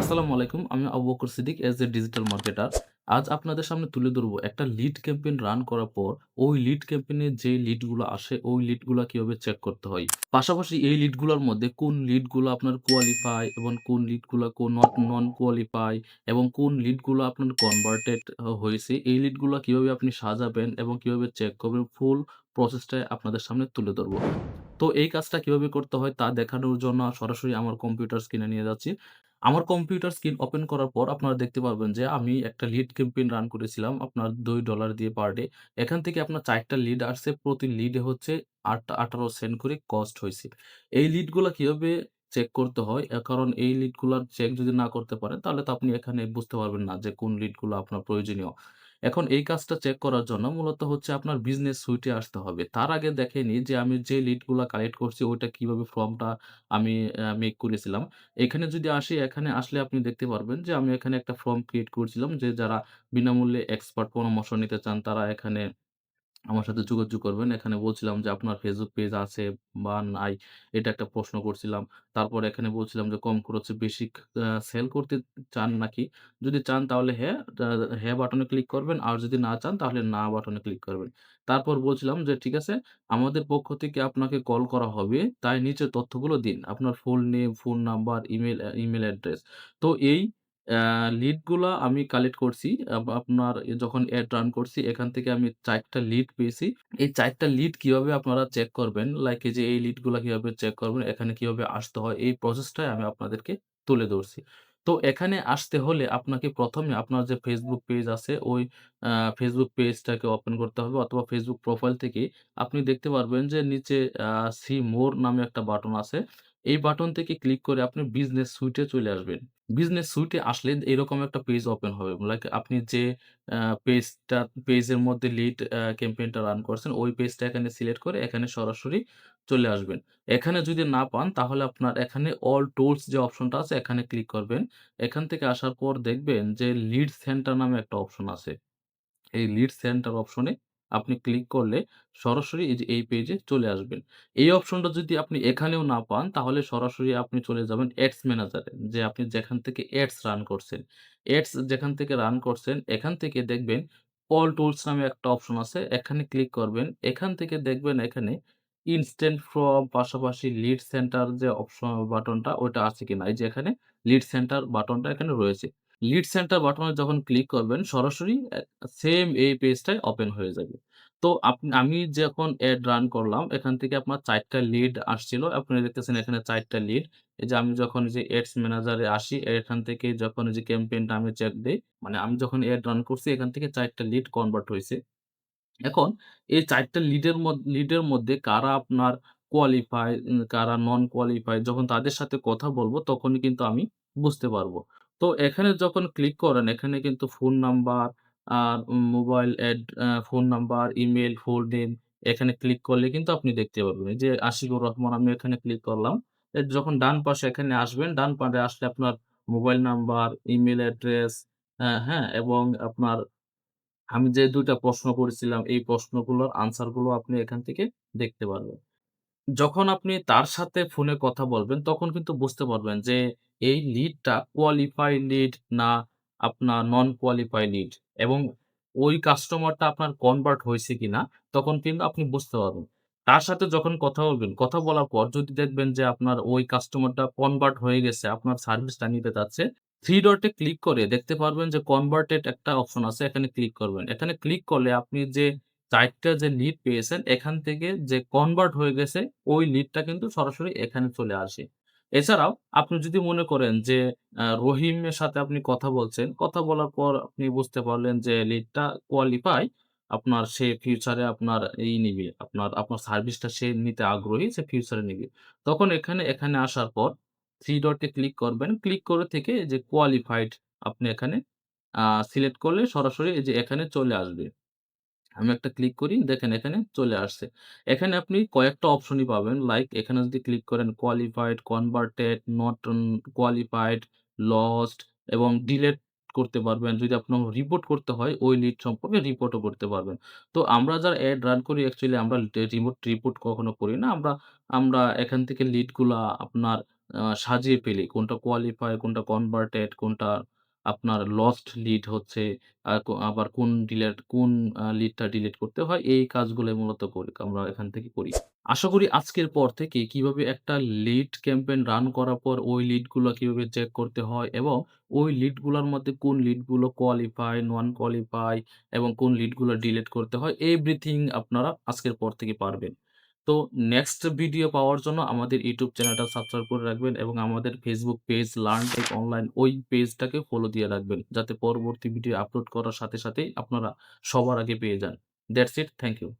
আসসালামু আলাইকুম। আমি Abu Bakar Siddique as a digital marketer. আজ আপনাদের সামনে তুলে ধরবো একটা লিড ক্যাম্পেইন রান করার পর ওই লিড ক্যাম্পেইনে যে লিডগুলো আসে, ওই লিডগুলো কীভাবে চেক করতে হয়। পাশাপাশি এই লিডগুলোর মধ্যে কোন লিডগুলো আপনার কোয়ালিফাই এবং কোন লিডগুলো কোন নট নন কোয়ালিফাই এবং কোন লিডগুলো আপনার কনভার্টেড হয়েছে, এই লিডগুলো কীভাবে আপনি সাজাবেন এবং কীভাবে চেক করবেন ফুল প্রসেসটাই আপনাদের সামনে তুলে ধরবো। তো এই কাজটা কীভাবে করতে হয় তা দেখানোর জন্য সরাসরি আমার কম্পিউটার স্ক্রিনে নিয়ে যাচ্ছি। আমার কম্পিউটার স্ক্রিন ওপেন করার পর আপনারা দেখতে পারবেন যে আমি একটা লিড ক্যাম্পেইন রান করেছিলাম আপনার দুই ডলার দিয়ে পার ডে। এখান থেকে আপনার চারটা লিড আসছে। প্রতি লিডে হচ্ছে আট ১৮ সেন্ট করে কস্ট হয়েছে এই লিডগুলো কীভাবে চেক করতে হয়? কারণ এই লিডগুলো চেক যদি না করতে পারেন, তাহলে তো আপনি এখানে বুঝতে পারবেন না যে কোন লিডগুলো আপনার প্রয়োজনীয়। এখন এই কাজটা চেক করার জন্য মূলত হচ্ছে আপনার বিজনেস সুইটে আসতে হবে। তার আগে দেখেনি যে আমি যে লিডগুলো কালেক্ট করছি, ওইটা কীভাবে ফর্মটা আমি মেক করেছিলাম। এখানে যদি আসি, এখানে আসলে আপনি দেখতে পারবেন যে আমি এখানে একটা ফর্ম ক্রিয়েট করেছিলাম যে যারা বিনামূল্যে এক্সপার্ট পরামর্শ নিতে চান, তারা এখানে আমার সাথে যোগাযোগ করবেন। এখানে বলছিলাম যে আপনার ফেসবুক পেজ আছে বা নাই এটা একটা প্রশ্ন করছিলাম। তারপর এখানে বলছিলাম যে কম খরচে বেশি সেল করতে চান নাকি? যদি চান তাহলে হ্যাঁ, হ্যাঁ বাটনে ক্লিক করবেন। আর যদি না চান তাহলে না বাটনে ক্লিক করবেন। তারপর বলছিলাম যে ঠিক আছে আমাদের পক্ষ থেকে আপনাকে কল করা হবে। তাই নিচের তথ্যগুলো দিন। আপনার full name, phone number, email email address. তো এই অ্যা লিডগুলা আমি কালেক্ট করছি। আপনার যখন এড রান করছি এখান থেকে আমি ৪ টা লিড পেয়েছি। এই ৪ টা লিড কীভাবে আপনারা চেক করবেন, লাইক এই যে এই লিডগুলা কীভাবে চেক করবেন, এখানে কীভাবে আসতে হয় এই প্রসেসটাই আমি আপনাদেরকে তুলে ধরছি। তো এখানে আসতে হলে আপনাকে ১ম এ আপনার যে Facebook পেজ আছে ওই Facebook পেজটাকে ওপেন করতে হবে অথবা Facebook প্রোফাইল থেকে আপনি দেখতে পারবেন যে নিচে সি মোর নামে একটা বাটন আছে। এই বাটন থেকে ক্লিক করে আপনি বিজনেস সুইটে চলে আসবেন। বিজনেস সুইটে আসলে এরকম একটা পেজ ওপেন হবে। লাইক আপনি যে পেজটা পেজের মধ্যে লিড ক্যাম্পেইনটা রান করছেন, ওই পেজটা এখানে সিলেক্ট করে এখানে সরাসরি চলে আসবেন। এখানে যদি না পান, তাহলে আপনার এখানে অল টুলস যে অপশনটা আছে, এখানে ক্লিক করবেন। এখান থেকে আসার পর দেখবেন যে লিড সেন্টার নামে একটা অপশন আছে। এই লিড সেন্টার অপশনে আপনি ক্লিক করলে সরাসরি এই যে, এই পেজে চলে আসবেন। এই অপশনটা যদি আপনি এখানেও না পান, তাহলে সরাসরি আপনি চলে যাবেন অ্যাডস ম্যানেজারে। যে আপনি যেখান থেকে অ্যাডস রান করছেন। অ্যাডস যেখান থেকে রান করছেন, এখান থেকে দেখবেন অল টুলস নামে একটা অপশন আছে। এখানে ক্লিক করবেন। এখান থেকে দেখবেন এখানে ইনস্ট্যান্ট ফ্রম পাশাপাশি লিড সেন্টার যে অপশন বাটনটা ওটা আছে কিনা। এই যে এখানে লিড সেন্টার বাটনটা এখানে রয়েছে। লিড সেন্টার বাটনে যখন ক্লিক করবেন সরাসরি সেম এই পেজটাই ওপেন হয়ে যাবে। তো আপ আমি যখন এড রান করলাম এখান থেকে আপনার চারটা লিড আসছিল। আপনি দেখতেছেন এখানে চারটা লিড। এই যে আমি যখন যে এডস ম্যানেজারে আসি এখান থেকে যখন যে ক্যাম্পেইনটা আমি চেক দেই, মানে আমি যখন এড রান করছি এখান থেকে ৪ টা লিড কনভার্ট হইছে। এখন এই চারটা লিডের লিডের মধ্যে কারা আপনার কোয়ালিফাই, কারা নন কোয়ালিফাই যখন তাদের সাথে কথা বলব তখনই কিন্তু আমি বুঝতে পারব। তো এখানে যখন ক্লিক করেন এখানে কিন্তু ফোন নাম্বার আর mobile uh phone number, email, full name এখানে ক্লিক করলে কিন্তু আপনি দেখতে পারবেন। এই যে আশিকুর রহমান আমি এখানে ক্লিক করলাম। এ যখন ডান পাশে এখানে আসবেন, ডান পাশে আসলে আপনার mobile number, email address uh হ্যাঁ? এবং আপনার আমি যে ২ টা প্রশ্ন করেছিলাম এই প্রশ্নগুলোর আনসারগুলো আপনি এখান থেকে দেখতে পারবেন। যখন আপনি তার সাথে ফোনে কথা বলবেন, তখন কিন্তু বুঝতে পারবেন যে এই লিডটা কোয়ালিফাই লিড না আপনার নন কোয়ালিফাই লিড এবং ওই কাস্টমারটা আপনার কনভার্ট হইছে কিনা, তখন কিন্তু আপনি বুঝতে পারবেন। তার সাথে যখন কথা বলবেন, কথা বলার পর যদি দেখবেন যে আপনার ওই কাস্টমারটা কনভার্ট হয়ে গেছে, আপনার সার্ভিসটা নিতে চাচ্ছে, 3 ডটে ক্লিক করে দেখতে পারবেন যে কনভার্টেড একটা অপশন আছে, এখানে ক্লিক করবেন। এখানে ক্লিক করলে আপনি যে ৪ টা যে লিড পেয়েছেন এখান থেকে যে কনভার্ট হয়ে গেছে ওই লিডটা কিন্তু সরাসরি এখানে চলে আসে। এছাড়াও আপনি যদি মনে করেন যে রহিমের সাথে আপনি কথা বলছেন, কথা বলার পর আপনি বুঝতে পারলেন যে লিডটা কোয়ালিফাই, আপনার সে ফিউচারে আপনার এই নিবে, আপনার আপনার সার্ভিসটা সে নিতে আগ্রহী, সে ফিউচারে নিবে। তখন এখানে, এখানে আসার পর 3 ডটে ক্লিক করবেন। ক্লিক করে থেকে যে কোয়ালিফাইড আপনি এখানে সিলেক্ট করলে সরাসরি এই যে এখানে চলে আসবে। আমি একটা ক্লিক করি, দেখেন এখানে চলে আসছে। এখানে আপনি কয়েকটা অপশনই পাবেন। লাইক এখানে যদি ক্লিক করেন qualified, converted, not qualified, lost এবং ডিলেট করতে পারবেন। যদি আপনার রিপোর্ট করতে হয় ওই লিড সম্পর্কে রিপোর্টও করতে পারবেন। তো আমরা যারা অ্যাড রান করি অ্যাকচুয়ালি আমরা রিমোট রিপোর্ট কখনো করি না। আমরা আমরা এখান থেকে লিডগুলা আপনার সাজিয়ে ফেলি। কোনটা কোয়ালিফাই, কোনটা কনভার্টেড, কোনটা আপনার লস্ট লিড হচ্ছে, আবার কোন ডিলেট কোন লিডটা ডিলিট করতে হয়, এই কাজগুলাই মূলত করি আমরা এখান থেকে করি। আশা করি আজকের পর থেকে কীভাবে একটা লিড ক্যাম্পেইন রান করার পর ওই লিডগুলো কীভাবে চেক করতে হয় এবং ওই লিডগুলোর মধ্যে কোন লিডগুলো কোয়ালিফাই, নন কোয়ালিফাই এবং কোন লিডগুলো ডিলিট করতে হয়, এভরিথিং আপনারা আজকের পর থেকে পারবেন। তো নেক্সট ভিডিও পাওয়ার জন্য আমাদের ইউটিউব চ্যানেলটা সাবস্ক্রাইব করে রাখবেন এবং আমাদের ফেসবুক পেজ লার্নটেক অনলাইন ওই পেজটাকে ফলো দিয়ে রাখবেন। যাতে পরবর্তী ভিডিও আপলোড করার সাথে সাথেই আপনারা সবার আগে পেয়ে যান। That's it. Thank you.